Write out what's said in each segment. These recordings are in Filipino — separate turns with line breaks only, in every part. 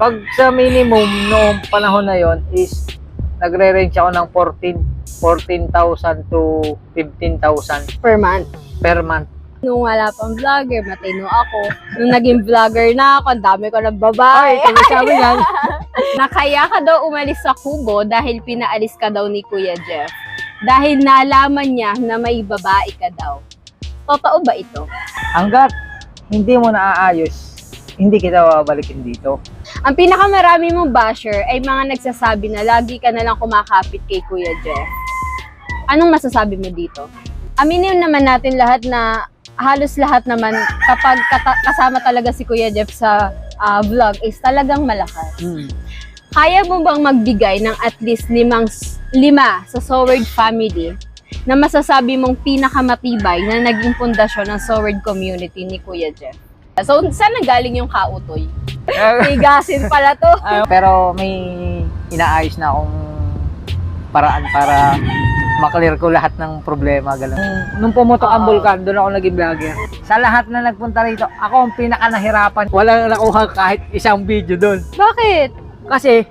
Pag sa minimum noong panahon na yon is nagre-range ako ng 14 14,000 to 15,000
Per month.
per month.
Nung wala pang vlogger, matino ako. Nung naging vlogger na ako, ang dami ko ng
Ay,
babae.
sabi niyan.
Nakaya ka daw umalis sa kubo dahil pinaalis ka daw ni Kuya Jeff. Dahil nalaman niya na may babae ka daw. Totoo ba ito?
Hanggat hindi mo naaayos, hindi kita babalikin dito.
Ang pinakamarami mong basher ay mga nagsasabi na lagi ka na lang kumakapit kay Kuya Jeff. Anong masasabi mo dito? Aminin naman natin lahat na halos lahat naman kapag kasama talaga si Kuya Jeff sa ah, vlog is talagang malakas.
Hmm.
Kaya mo bang magbigay ng at least limang, lima sa Soward family na masasabi mong pinakamatibay na naging pundasyon ng Soward community ni Kuya Jeff? So, saan nanggaling yung kautoy? Higasin pala to.
Ah, pero may inaayos na akong paraan para maklear ko lahat ng problema. Ganun. Nung, nung pumutok ang bulkan, doon ako naging vlogger. Sa lahat na nagpunta rito, ako ang pinaka nahirapan. Walang nakuha kahit isang video doon.
Bakit?
Kasi,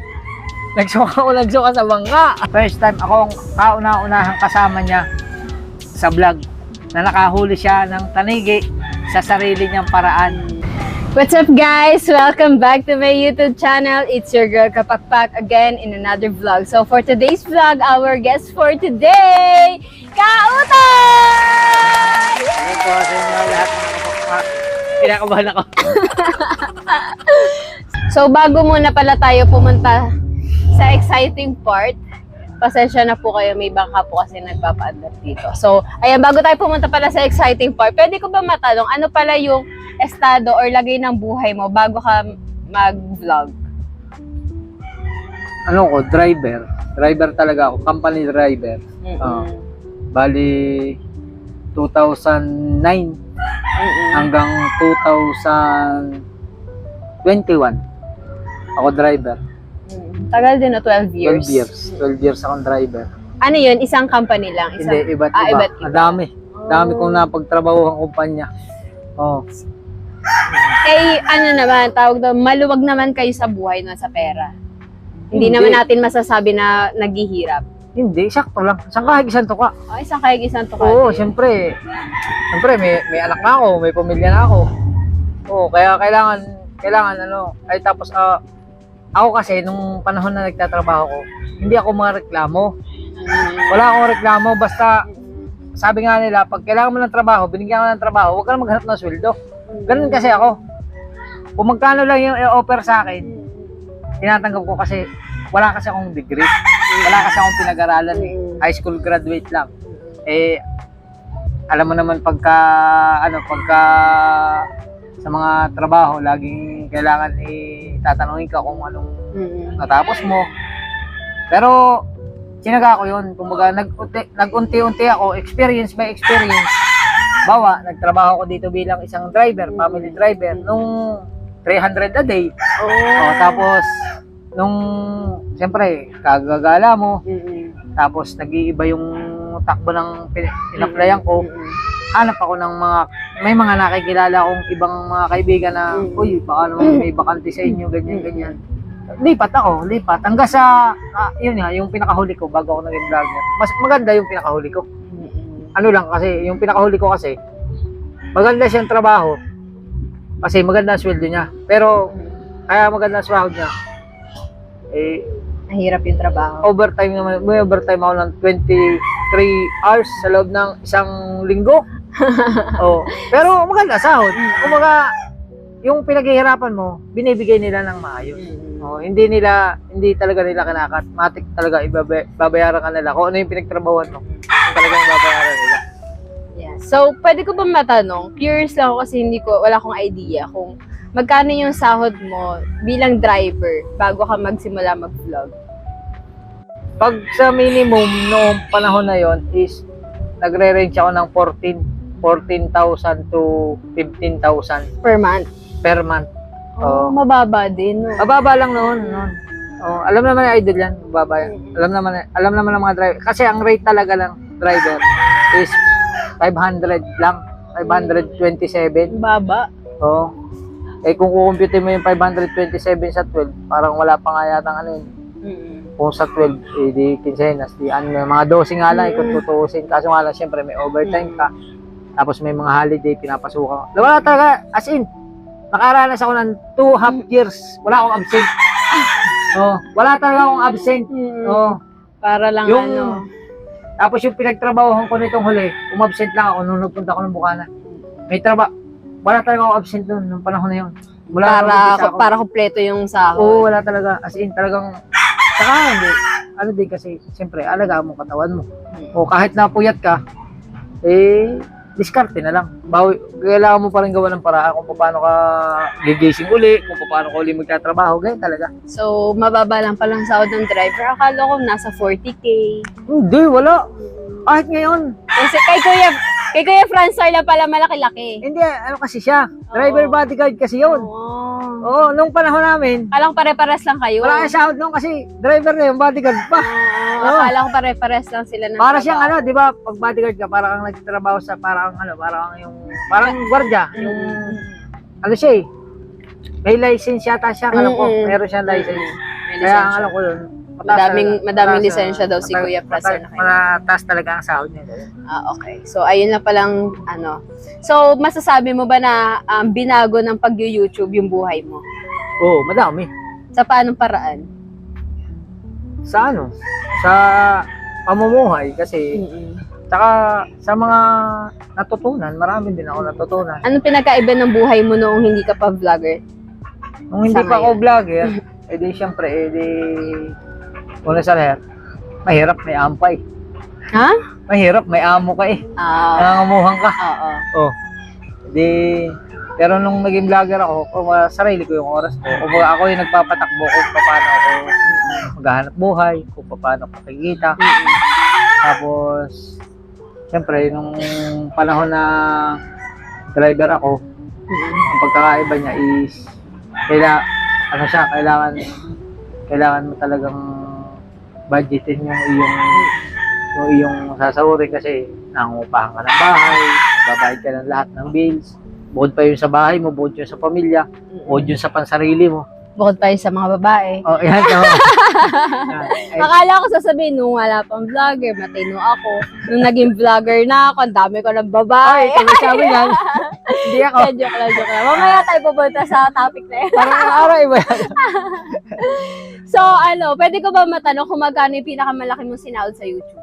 nagsuka ako nagsuka sa bangka. First time ako ang kauna-unahang kasama niya sa vlog na nakahuli siya ng tanigi sa sarili niyang paraan.
What's up guys? Welcome back to my YouTube channel. It's your girl Kapakpak again in another vlog. So for today's vlog, our guest for today, Kautoy!
Ano po sa inyo lahat ng kapakpak? Kinakabahan ako.
So bago muna pala tayo pumunta sa exciting part, pasensya na po kayo, may bangka po kasi nagpapaandar dito. So, ayan, bago tayo pumunta pala sa exciting part, pwede ko ba matanong, ano pala yung estado or lagay ng buhay mo bago ka mag-vlog?
Ano ko, driver. Driver talaga ako. Company driver.
Mm-mm.
Oo. Bali, 2009
Mm-mm.
hanggang 2021. Ako driver.
Tagal din na 12 years.
12 years. 12 years akong driver.
Ano yun? Isang company lang? Isang...
Hindi, iba't
ah,
iba.
iba't iba.
Ang dami. Dami
Oh.
kong napagtrabaho ang kumpanya. Oh.
Eh, ano naman, tawag doon, maluwag naman kayo sa buhay no, sa pera. Hindi,
Hindi.
naman natin masasabi na naghihirap.
Hindi, sakto lang. Saan ka isang tuka?
Oh, isang kayag isang tukal.
Oo, siyempre. Siyempre, may, may anak na ako, may pamilya na ako. Oo, kaya kailangan, kailangan ano, ay tapos, ah, ako kasi, nung panahon na nagtatrabaho ko, hindi ako mga reklamo. Wala akong reklamo, basta, sabi nga nila, pag kailangan mo ng trabaho, binigyan mo ng trabaho, huwag ka na maghanap ng sweldo. Ganun kasi ako. Kung magkano lang yung i-offer sa akin, tinatanggap ko kasi, wala kasi akong degree. Wala kasi akong pinag-aralan eh. High school graduate lang. Eh, alam mo naman pagka, ano, pagka sa mga trabaho, laging kailangan itatanungin ka kung anong natapos mo. Pero, sinaga ko yun. Kumbaga, nag-unti- nag-unti-unti ako, experience by experience. Bawa, nagtrabaho ko dito bilang isang driver, family driver, nung 300 a day.
Oh.
O, tapos, nung, siyempre, kagagala mo, tapos nag-iiba yung takbo ng pin- inaplayan ko. Hanap ako ng mga, may mga nakikilala akong ibang mga kaibigan na,
Mm.
uy, baka naman may bakante sa inyo, ganyan, ganyan. Lipat ako, lipat. Hanggang sa, ah, yun nga, yung pinakahuli ko bago ako naging vlogger. Mas maganda yung pinakahuli ko. Ano lang kasi, yung pinakahuli ko kasi, maganda siyang trabaho. Kasi maganda ang sweldo niya. Pero, kaya maganda ang sweldo niya, eh,
Mahirap yung trabaho.
overtime naman, may overtime ako ng 23 hours sa loob ng isang linggo. oh, pero maganda sahod. Kumbaga, yung pinaghihirapan mo, binibigay nila ng maayos.
Mm-mm.
Oh, hindi nila, hindi talaga nila kinakat. Matik talaga ibabe, babayaran ka nila. Kung ano yung pinagtrabahuan mo, yung talagang babayaran nila.
Yeah. So, pwede ko ba matanong? Curious lang ako kasi hindi ko, wala akong idea kung magkano yung sahod mo bilang driver bago ka magsimula mag-vlog.
Pag sa minimum noong panahon na yon is nagre-range ako ng 14 14,000 to 15,000
Per month.
per month.
Oh,
Oo.
mababa din. No?
Mababa lang noon, noon. Oh, alam naman ng idol yan, mababa yan. Alam naman, alam naman ng mga driver. Kasi ang rate talaga ng driver is 500 lang. 527.
Baba.
Oh. Eh kung kukumpute mo yung 527 sa 12, parang wala pa nga yata ano yun. Kung sa 12, eh di quincenas, di ano, mga 12 nga lang, eh, kung tutuusin. Kaso nga lang, syempre may overtime ka. Tapos may mga holiday, pinapasukan. Wala talaga, as in, nakaranas ako ng 2 half years. Wala akong absent. Oh, wala talaga akong absent.
Mm-mm.
Oh,
Para lang
yung
ano.
tapos yung pinagtrabahohan ko nitong huli, umabsent lang ako nung nagpunta ako ng Bukana. May trabaho, wala talaga ako absent noon nung panahon na yun. Nung
Para,
ako.
para kumpleto yung sahod.
Oo, wala talaga. As in, talagang, saka hindi. Ano din kasi, siyempre, alaga mo katawan mo. O kahit napuyat ka, eh, diskarte na lang. Bawi, kailangan mo pa rin gawa ng paraan kung paano ka gigising uli, kung paano ka uli magtatrabaho, ganyan talaga.
So, mababa lang palang sahod ng driver. Akala ko nasa 40k.
Hindi, wala. Kahit ngayon.
Kasi kay Kuya, kay Kuya Francois lang pala malaki-laki.
Hindi, ano kasi siya, driver bodyguard kasi yun.
Oo.
Oo, nung panahon namin,
Akala ko pare-pares lang kayo.
wala kang sahod noon kasi driver na yung bodyguard pa.
Oo.
Oo.
Akala ko pare-pares lang sila ng
Para siyang ano, 'di ba? Pag bodyguard ka, para kang nagtatrabaho sa parang ano, parang yung parang gwardiya, yung ano siya eh. May license yata siya, alam ko.
Mm-mm.
Meron siyang license.
May
Kaya ang alam ko yun.
Madaming- madaming lisensya daw si Kuya Fraser
mata-
na kayo.
Mataas talaga ang sahod niya.
Ah, okay. So, ayun na palang, ano. So, masasabi mo ba na um, binago ng pag-YouTube yung buhay mo?
Oo, madami.
Sa paanong paraan?
Sa ano? Sa pamumuhay kasi Tsaka sa mga natutunan, marami din ako natutunan.
Anong pinagkaiba ng buhay mo noong hindi ka pa vlogger?
Nung hindi
Sa
pa ako vlogger, edi syempre, edi una sa lahat, mahirap may ampay.
Ha?
Mahirap, may amo ka eh.
Ah,
Nangangamuhan ka.
oo.
Oh. Di, pero nung naging vlogger ako, uh, sarili ko yung oras ko, kung ako yung nagpapatakbo kung paano ako maghahanap buhay, kung paano ako kikita. Tapos, syempre, nung panahon na driver ako, ang pagkakaiba niya is, kaila, ano siya, kailangan, kailangan mo talagang budgetin yung iyong yung iyong sasahurin kasi nangungupahan ka ng bahay, babayad ka ng lahat ng bills, bukod pa yun sa bahay mo, bukod yun sa pamilya, bukod yun sa pansarili mo.
Bukod pa yun sa mga babae.
Oh, yan. Oh. Yan. Ay,
Akala ko sasabihin, nung wala pang vlogger, matino ako. Nung naging vlogger na ako, ang dami ko ng
ay,
babae.
kung sabi yan, hindi ako.
Kaya joke lang, joke lang. Mamaya tayo pupunta sa topic na yun.
Parang aray yan?
So, ano, pwede ko ba matanong kung magkano yung pinakamalaki mong sinahod sa YouTube?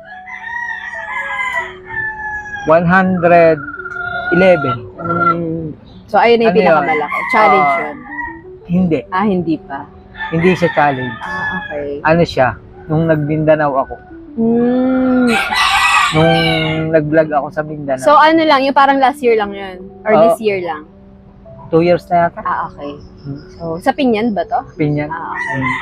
111.
Mm. So, ayun na yung
Ano yun?
pinakamalaki. Challenge
Ah.
yun.
Hindi.
Ah, hindi pa.
Hindi siya challenge.
Ah, okay.
Ano siya? Nung nag-Mindanao ako.
Mm.
Nung nag-vlog ako sa Mindanao.
So, ano lang, yung parang last year lang yun? Or
Oo.
this year lang?
two years na yata.
Ah, okay.
Hmm.
So, sa Pinyan ba to?
Pinyan.
Ah, okay.
Hmm.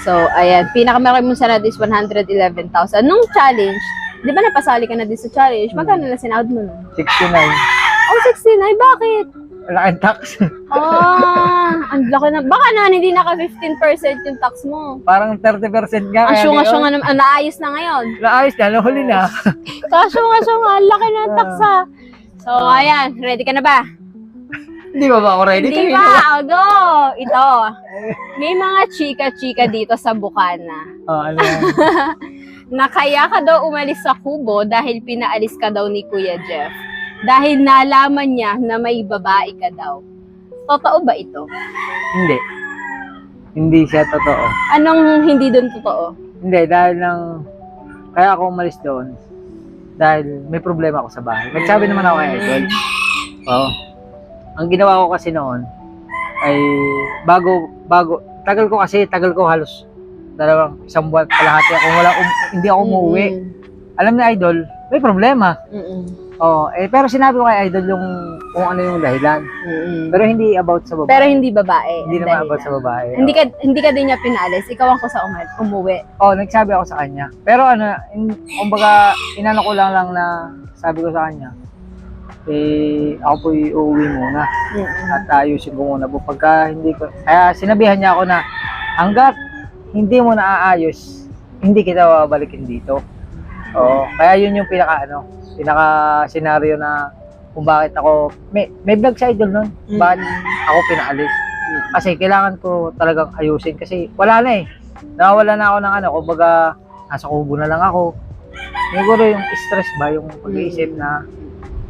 So, ayan, pinakamalaki mong sanad is 111,000. Nung challenge, di ba napasali ka na din sa challenge? Magkano na sinahod mo nun?
69.
Oh, 69. Bakit?
Wala kang tax.
Ah, ang laki na. Baka naman hindi naka 15% yung tax mo.
Parang 30% nga.
Ang
kaya
syunga-syunga
ngayon,
naman. Ah, naayos na ngayon.
Naayos na, nahuli na.
Kasyunga-syunga. Ang laki ng tax ah. So, ayan. Ready ka na ba?
Hindi ba ba ako ready?
Hindi
Kanina
ba? O, go! Ito. May mga chika-chika dito sa Bukana.
Oh, ano yan?
na kaya ka daw umalis sa kubo dahil pinaalis ka daw ni Kuya Jeff. Dahil nalaman niya na may babae ka daw. Totoo ba ito?
Hindi. Hindi siya totoo.
Anong hindi doon totoo?
Hindi, dahil lang, kaya ako umalis doon, dahil may problema ako sa bahay. Nagsabi naman ako kay Idol. Oo. Ang ginawa ko kasi noon, ay bago, bago, tagal ko kasi, tagal ko halos dalawang isang buwan kalahati ako wala um, hindi ako umuwi. Alam ni Idol, may problema.
Mm-mm.
Oh, eh pero sinabi ko kay Idol yung kung ano yung dahilan.
Mm-mm.
Pero hindi about sa babae.
Pero hindi babae.
hindi naman
dahilan.
about sa babae.
Hindi ka hindi ka din niya pinaalis. Ikaw ang kusa umal- umuwi.
Oh, nagsabi ako sa kanya. Pero ano, in, kumbaga, inano ko lang lang na sabi ko sa kanya, eh, ako po uuwi muna at ayusin ko muna po. Pagka hindi ko, kaya sinabihan niya ako na, hanggat hindi mo naaayos, hindi kita babalikin dito. Oo, kaya yun yung pinaka ano, pinaka senaryo na kung bakit ako, may, may vlog sa idol nun,
Mm.
bakit ako pinaalis. Kasi kailangan ko talagang ayusin kasi wala na eh. Nawawala na ako ng ano, kumbaga nasa kubo na lang ako. Siguro yung stress ba, yung pag-iisip na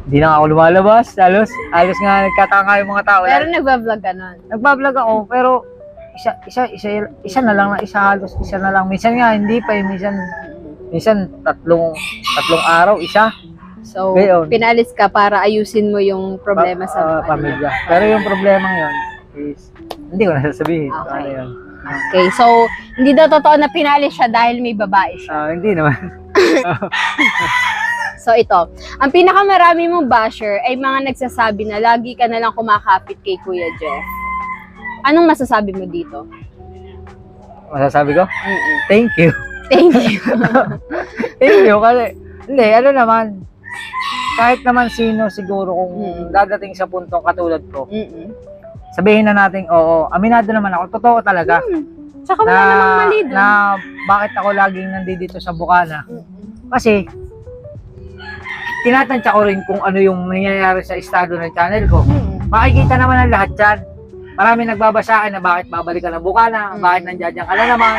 hindi na ako lumalabas, halos, halos nga nagkatanga yung mga tao.
Pero nagbablog ka nun.
Nagbablog ako, pero isa, isa, isa, isa na lang na isa halos, isa na lang. Minsan nga, hindi pa eh, minsan, minsan tatlong, tatlong araw, isa.
So,
Ngayon.
pinalis ka para ayusin mo yung problema
Pa-
sa
ah, pamilya. Pero yung problema yun is, hindi ko na sasabihin. kung
Okay.
Ano yun.
Okay, so, hindi daw totoo na pinalis siya dahil may babae siya.
Ah, hindi naman.
So, ito. Ang pinakamarami mong basher ay mga nagsasabi na lagi ka na lang kumakapit kay Kuya Jeff. Anong masasabi mo dito?
Masasabi ko,
Mm-mm.
thank you.
Thank you.
Thank you kasi, hindi, ano naman, kahit naman sino siguro kung
Mm.
dadating sa puntong katulad ko,
Mm-mm.
sabihin na natin, oo, aminado naman ako, totoo talaga.
Hmm. Tsaka wala namang mali doon.
na bakit ako laging nandito sa Bukana. Kasi, tinatansya ko rin kung ano yung nangyayari sa estado ng channel ko.
Mm-mm.
Makikita naman ang lahat dyan. Marami nagbabasa na bakit babalik ka ng Bukana,
Mm.
bakit nandiyan ka na naman.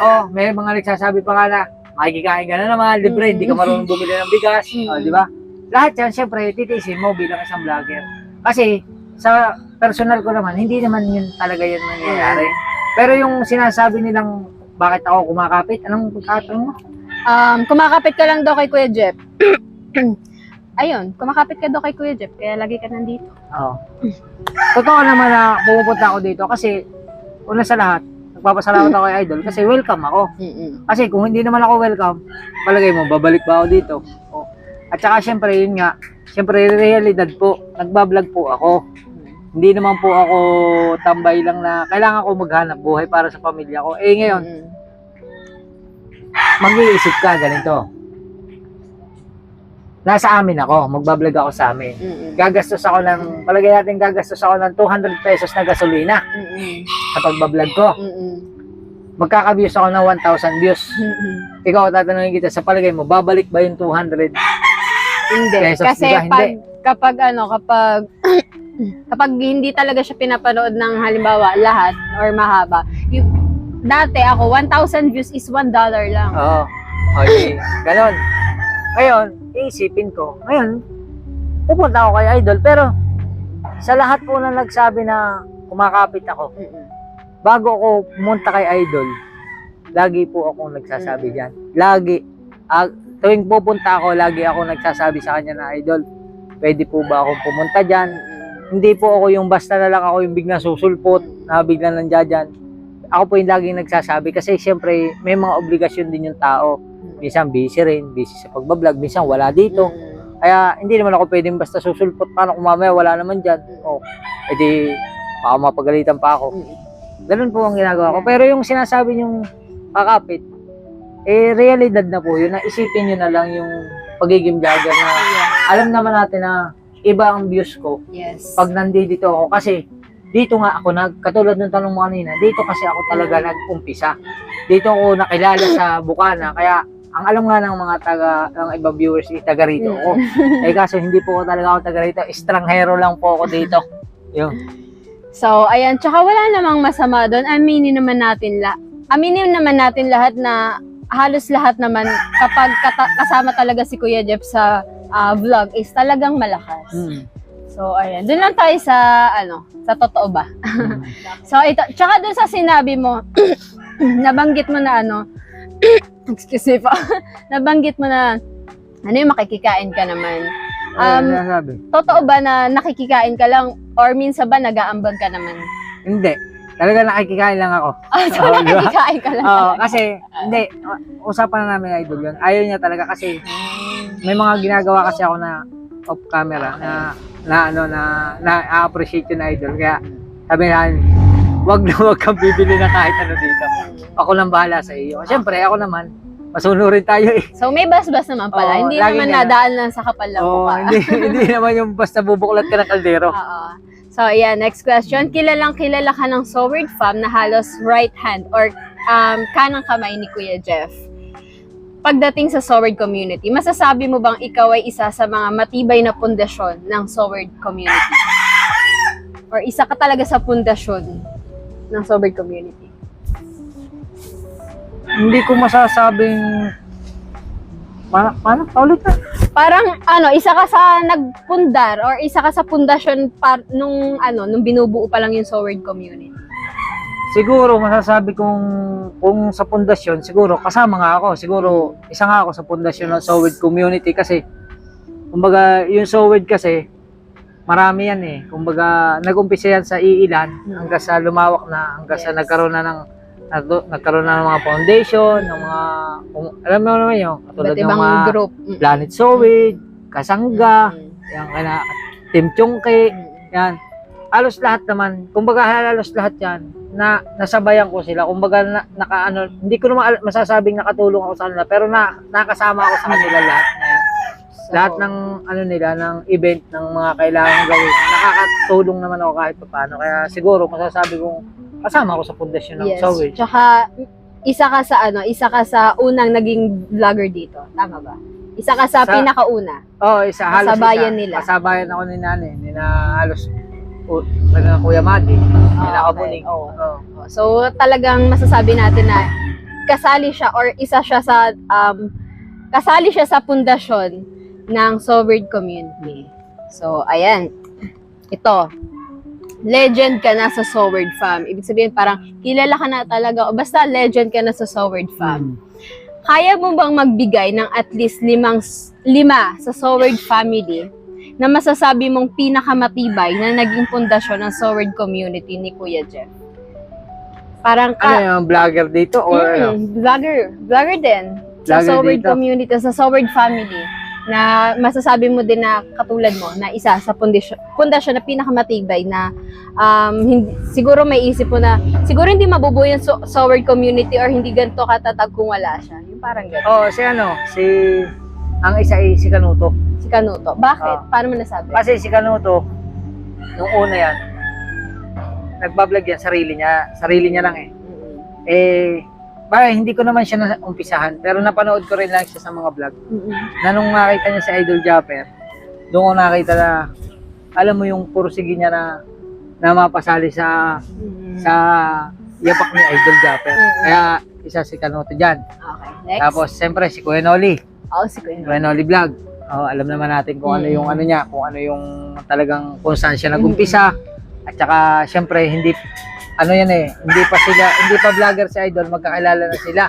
Oh, may mga nagsasabi pa nga na, makikikain ka na naman, libre,
Mm.
hindi ka marunong bumili ng bigas.
Mm.
Oh, di ba? Lahat yan, syempre, titiisin mo bilang isang vlogger. Kasi, sa personal ko naman, hindi naman yun talaga yun nangyayari. Pero yung sinasabi nilang bakit ako kumakapit, anong pagkataon mo?
Um, kumakapit ka lang daw kay Kuya Jeff. Ayun, kumakapit ka daw kay Kuya Jeff, kaya lagi ka nandito.
Oo. Totoo naman na pumupunta ako dito kasi una sa lahat, nagpapasalamat ako kay Idol kasi welcome ako.
Mm-mm.
Kasi kung hindi naman ako welcome, palagay mo, babalik ba ako dito? At saka syempre, yun nga, syempre, realidad po, nagbablog po ako. Hindi naman po ako tambay lang na kailangan ko maghanap buhay para sa pamilya ko. Eh ngayon,
Mm-mm.
mag-iisip ka ganito. Nasa amin ako, magbablog ako sa amin. Gagastos ako ng, palagay natin gagastos ako ng 200 pesos na gasolina sa pagbablog ko. Magkaka-views ako ng 1,000 views. Ikaw, tatanungin kita, sa palagay mo, babalik ba yung 200?
Hindi.
Pesos,
Kasi
di ba?
pag, kapag ano, kapag, kapag hindi talaga siya pinapanood ng halimbawa lahat or mahaba, yung, dati ako, 1,000 views is $1 lang.
Oo. Okay. Ganon. Ngayon, iisipin ko, ngayon, pupunta ako kay Idol, pero sa lahat po na nagsabi na kumakapit ako,
Mm-mm.
bago ako pumunta kay Idol, lagi po akong nagsasabi
Mm.
diyan. Lagi. Ah, tuwing pupunta ako, lagi ako nagsasabi sa kanya na Idol, pwede po ba akong pumunta diyan? Hindi po ako yung basta na lang ako yung biglang susulpot, na biglang nandiyan dyan. Ako po yung laging nagsasabi kasi siyempre may mga obligasyon din yung tao. Minsan busy rin, busy sa pagbablog, minsan wala dito. Kaya hindi naman ako pwedeng basta susulpot. Paano kung mamaya wala naman dyan? O, edi baka mapagalitan pa ako. Ganun po ang ginagawa ko. Pero yung sinasabi yung kakapit, eh realidad na po yun. Na isipin nyo na lang yung pagiging vlogger na alam naman natin na iba ang views ko
Yes.
pag nandito ako. Kasi dito nga ako nag, katulad ng tanong mo kanina, dito kasi ako talaga nag-umpisa. Dito ako nakilala sa Bukana. Kaya ang alam nga ng mga taga, ng ibang viewers, eh, taga rito ako. eh kaso hindi po ako talaga ako taga rito. Estranghero lang po ako dito. Yun.
So, ayan. Tsaka wala namang masama doon. Aminin naman natin la Aminin naman natin lahat na halos lahat naman kapag kasama talaga si Kuya Jeff sa ah, vlog is talagang malakas.
Hmm.
So, ayan. Doon lang tayo sa, ano, sa totoo ba? So, ito. Tsaka doon sa sinabi mo, nabanggit mo na ano, excuse me po, nabanggit mo na, ano yung makikikain ka naman.
Um,
Um? Totoo ba na nakikikain ka lang or minsan ba nag-aambag ka naman?
Hindi. Talaga nakikikain lang ako.
Ah, so
ba?
nakikikain ka lang.
Oo,
talaga.
kasi, hindi. Usapan na namin idol yun. Ayaw niya talaga kasi may mga ginagawa kasi ako na off camera na na ano na na appreciate yun idol. Kaya sabi na wag na wag kang bibili na kahit ano dito. Ako lang bahala sa iyo. Siyempre, ako naman, masunurin tayo eh.
So may basbas naman pala.
Oo,
hindi naman nadaan lang sa kapal ng
Oo, hindi, hindi naman yung basta bubuklat ka ng kaldero.
Oo. So, ayan, next question. Kilalang kilala ka ng Soward Fam na halos right hand or um, kanang kamay ni Kuya Jeff. pagdating sa Soward community, masasabi mo bang ikaw ay isa sa mga matibay na pundasyon ng Soward community? Or isa ka talaga sa pundasyon ng Soward community?
Hindi ko masasabing... Paano? Paano? Paulit na.
Parang ano, isa ka sa nagpundar or isa ka sa pundasyon par, nung ano, nung binubuo pa lang yung Soward community.
Siguro masasabi kong kung sa pundasyon, siguro kasama nga ako. Siguro isa nga ako sa pundasyon ng Sowed community kasi kumbaga yung Sowed kasi marami yan eh. Kumbaga nag-umpisa yan sa iilan hanggang sa lumawak na hanggang sa
Yes.
nagkaroon na ng nagdo- nagkaroon na ng mga foundation, ng mga kung, alam mo naman yun, katulad ng mga
group. Mm.
Planet Sowed, Kasangga,
Mm.
yan kana Team Chongke,
Mm.
yan. Halos lahat naman, kumbaga halos lahat yan, na nasabayan ko sila. Kumbaga na, naka ano, hindi ko naman masasabing nakatulong ako sa kanila, pero na nakasama ako sa kanila lahat. Ayan.
So,
Lahat ng ano nila, ng event, ng mga kailangan gawin, nakakatulong naman ako kahit paano. Kaya siguro masasabi kong kasama ako sa pundasyon ng
yes.
Sowage.
Tsaka, isa ka sa ano, isa ka sa unang naging vlogger dito. Tama ba? Isa ka sa,
Sa-
pinakauna.
Oo, isa, halos
Kasabayan
isa.
nila.
Kasabayan ako ni nanay, ni na halos, o, na Kuya Mati, ni na Kabuning.
okay. So, talagang masasabi natin na kasali siya or isa siya sa um, kasali siya sa pundasyon ng Sovereign Community. So, ayan. Ito. Legend ka na sa Soward Fam. Ibig sabihin parang kilala ka na talaga. O basta legend ka na sa Soward Fam. Kaya mo bang magbigay ng at least limang, lima sa Soward family na masasabi mong pinakamatibay na naging pundasyon ng Soward community ni Kuya Jeff? Parang
Ano
ka,
yung vlogger dito? Or ano?
Mm, vlogger, vlogger din. Sa
Vlogger
Soward
dito.
community, sa Soward family na masasabi mo din na katulad mo na isa sa pundasyon, pundasyon na pinakamatibay na um, hindi, siguro may isip mo na siguro hindi mabubuo yung so- Soward community or hindi ganito katatag kung wala siya. Yung parang gano'n.
Oo, si ano, si... Ang isa ay si Kanuto.
Si Kanuto. Bakit?
Ah.
Paano mo nasabi?
Kasi si Kanuto, nung una yan, nagbablog yan, sarili niya. Sarili niya lang eh.
Mm-mm.
Eh, parang hindi ko naman siya na umpisahan, pero napanood ko rin lang siya sa mga vlog.
Mm-mm.
Na nung nakita niya si Idol Japper, doon ko nakita na, alam mo yung pursige niya na, na mapasali sa,
Mm-mm.
sa yapak ni Idol Japper.
Mm.
Kaya, isa si Kanuto dyan.
Okay, next.
Tapos, siyempre, si Kuya Noli.
oh, si Kuya.
Kuya Noli Vlog. Oh, alam naman natin kung ano
Mm.
yung ano niya, kung ano yung talagang kung saan siya nagumpisa. At saka syempre hindi ano yan eh, hindi pa sila, hindi pa vlogger si Idol, magkakilala na sila.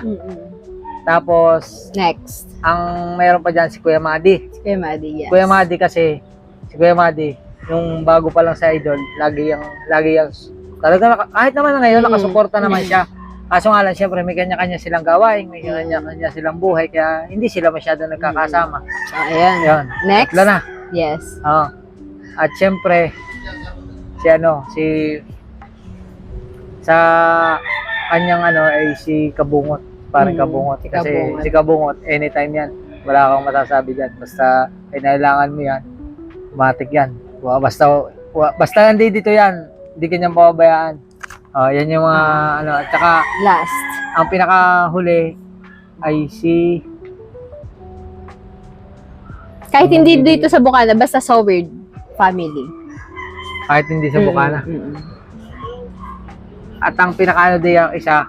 Tapos
Next.
ang meron pa diyan si Kuya Madi.
Si Kuya Maddie, yes.
Kuya Madi kasi si Kuya Madi yung bago pa lang sa Idol, lagi yung lagi yung talaga naka, kahit naman ngayon
Mm.
nakasuporta naman siya. Kaso nga lang, syempre, may kanya-kanya silang gawain, may kanya-kanya silang buhay, kaya hindi sila masyado nagkakasama.
So, ayan.
Yun.
Next.
Tatlo na.
Yes.
Oo. At syempre, si ano, si sa kanyang ano ay si Kabungot. Parang
Mm,
Kabungot. Kasi
Kabungot.
si Kabungot, anytime yan. Wala kang masasabi dyan. Basta kailangan mo yan, matik yan. Basta, basta hindi dito yan, hindi kanyang pababayaan. Oh, yan yung mga ano, at saka
Last.
ang pinakahuli ay si
Kahit hindi dito sa Bukana, basta Soward family.
kahit hindi sa Bukana.
Mm-mm.
At ang pinakaano din yung isa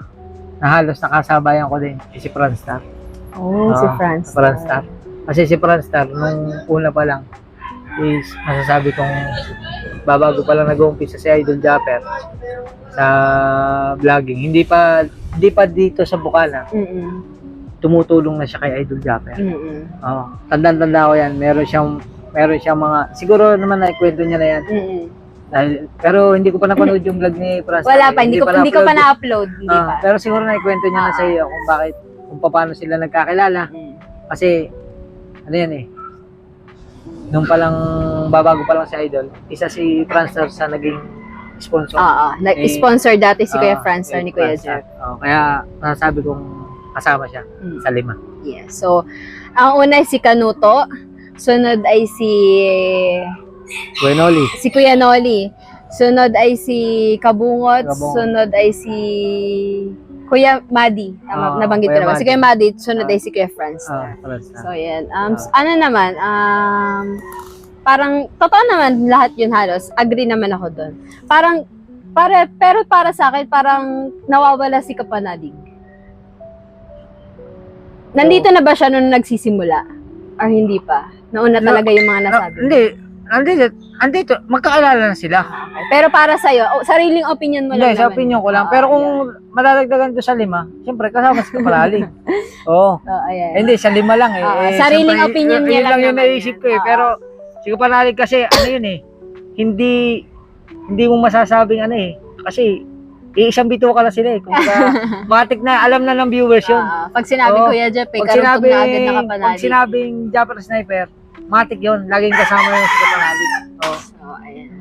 na halos nakasabayan ko din si Franstar.
Oh, si
Ah,
France.
Franstar. Kasi si Franstar, nung una pa lang, is masasabi kong babago pa lang nag-uumpisa si Idol Japper sa vlogging. Hindi pa hindi pa dito sa Bukana,
Mm-mm.
tumutulong na siya kay Idol Japper.
Mm-mm.
Oo. Tandang-tanda ko yan. Meron siyang meron siyang mga siguro naman naikwento niya na yan.
Mm-mm.
Dahil, pero hindi ko pa napanood yung vlog ni Franstar.
Wala pa, hindi, ko, hindi ko pa
na-upload.
Hindi
Ah,
pa.
pero siguro naikwento niya na sa iyo kung bakit, kung paano sila nagkakilala.
Mm.
Kasi, ano yan eh, nung palang babago pa lang si Idol, isa si Franstar sa naging sponsor.
Oo. Nag-sponsor dati si Kuya
Ah, eh,
ni Kuya
Franstar.
Jeff.
Oh, kaya, masasabi kong kasama siya
Mm.
sa lima.
Yes. So, ang una ay si Kanuto. Sunod ay si
Buenoli,
si Kuya Noli. Sunod ay si Kabungot.
Kabungot.
Sunod ay si Kuya Madi. Tama,
Ah,
nabanggit ko
Kuya
naman. Si
Madi.
Kuya Madi, sunod
Ah.
ay si Kuya Franz.
Ah, Franz na.
So, yan. Um,
Ah.
s- ano naman, um, parang, totoo naman lahat yun halos. Agree naman ako doon. Parang, para, pero para sa akin, parang nawawala si Kapanadig. Nandito na ba siya nung nagsisimula? Or hindi pa? Nauna talaga yung mga
No,
nasabi.
hindi. Andito, andito, magkakilala na sila.
Pero para sa'yo, oh, sariling opinion mo
Hindi,
lang
sa
naman.
opinion ko lang.
Ah,
Pero kung
ayan.
madadagdagan ko sa lima, siyempre kasama si Kapalalig. Oo.
Oh, ayan.
Eh, Hindi, sa lima lang eh.
Ah,
Eh,
sariling
siyempre,
opinion
yun-
niya
yun
lang
lang yung
naman
naisip ko eh.
Ah.
Pero si Kapalalig kasi, ano yun eh, hindi, hindi mo masasabing ano eh. Kasi, iisang bituka lang sila eh. Kung matik na, alam na ng viewers yun.
Ah, pag sinabi
Oo.
Kuya Jeff, eh,
pag
karugtong na agad na
pag sinabing Japper Sniper, matik yun. Laging kasama yun si Kapalalig. Oo.
So, ayan.